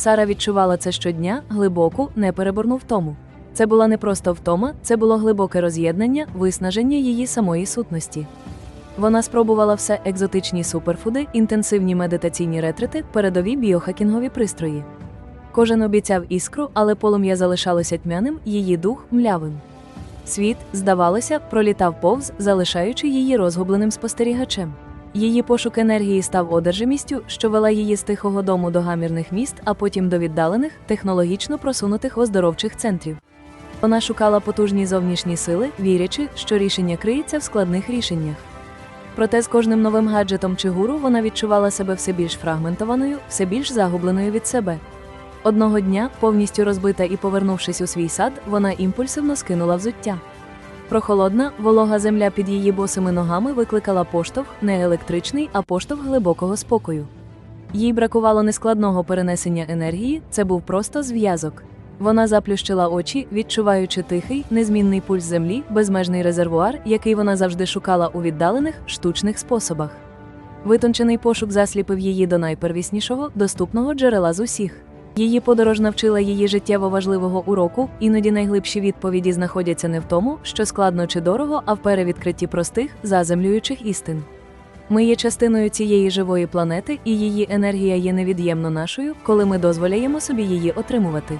Сара відчувала це щодня, глибоку, непереборну втому. Це була не просто втома, це було глибоке роз'єднання, виснаження її самої сутності. Вона спробувала все екзотичні суперфуди, інтенсивні медитаційні ретрити, передові біохакінгові пристрої. Кожен обіцяв іскру, але полум'я залишалося тьмяним, її дух млявим. Світ, здавалося, пролітав повз, залишаючи її розгубленим спостерігачем. Її пошук енергії став одержимістю, що вела її з тихого дому до гамірних міст, а потім до віддалених, технологічно просунутих оздоровчих центрів. Вона шукала потужні зовнішні сили, вірячи, що рішення криється в складних рішеннях. Проте з кожним новим гаджетом чи гуру вона відчувала себе все більш фрагментованою, все більш загубленою від себе. Одного дня, повністю розбита і повернувшись у свій сад, вона імпульсивно скинула взуття. Прохолодна, волога земля під її босими ногами викликала поштовх не електричний, а поштовх глибокого спокою. Їй бракувало нескладного перенесення енергії, це був просто зв'язок. Вона заплющила очі, відчуваючи тихий, незмінний пульс землі, безмежний резервуар, який вона завжди шукала у віддалених, штучних способах. Витончений пошук засліпив її до найпервіснішого, доступного джерела з усіх. Її подорож навчила її життєво важливого уроку, іноді найглибші відповіді знаходяться не в тому, що складно чи дорого, а в перевідкритті простих, заземлюючих істин. Ми є частиною цієї живої планети, і її енергія є невід'ємно нашою, коли ми дозволяємо собі її отримувати.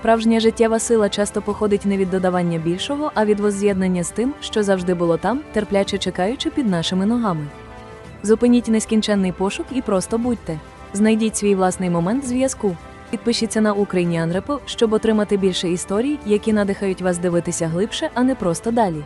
Справжня життєва сила часто походить не від додавання більшого, а від возз'єднання з тим, що завжди було там, терпляче чекаючи під нашими ногами. Зупиніть нескінченний пошук і просто будьте. Знайдіть свій власний момент зв'язку. Підпишіться на Україні Repo, щоб отримати більше історій, які надихають вас дивитися глибше, а не просто далі.